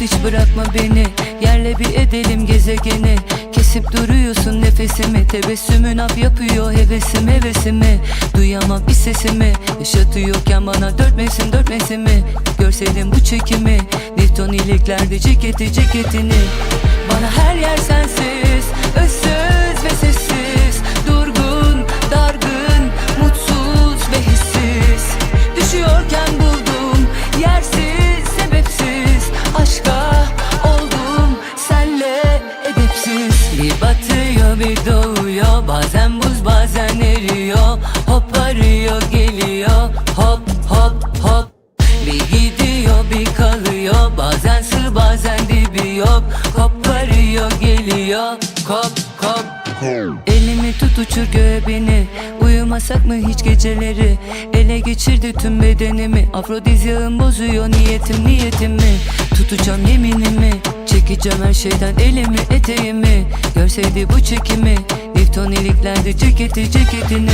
hiç bırakma beni. Yerle bir edelim gezegeni. Kesip duruyorsun nefesimi. Tebessümün af yapıyor hevesim hevesimi. Duyamam bir sesimi. Yaşatıyorken bana dört mevsim dört mevsimi. Görseydin bu çekimi. Newton iliklerde ceketi ceketini. Bana her yer sensiz Özsüz ve sessiz. Durgun, dargın, mutsuz ve hissiz. Düşüyorken Aşka oldum senle. Edepsiz Bir batıyor bir doğuyor. Bazen buz bazen eriyor. Hop arıyor geliyor. Hop hop hop. Bir gidiyor bir kalıyor. Bazen sığ bazen dibi yok. Koparıyor geliyor. Kop kop. Elimi tut uçur göğe beni. Uyumasak mı hiç geceleri? Ele geçirdi tüm bedenimi. Afrodizyağım bozuyor niyetim niyetimi Tutacağım yeminimi Çekeceğim her şeyden elimi eteğimi. Görseydi bu çekimi Newton iliklerde ceketi ceketini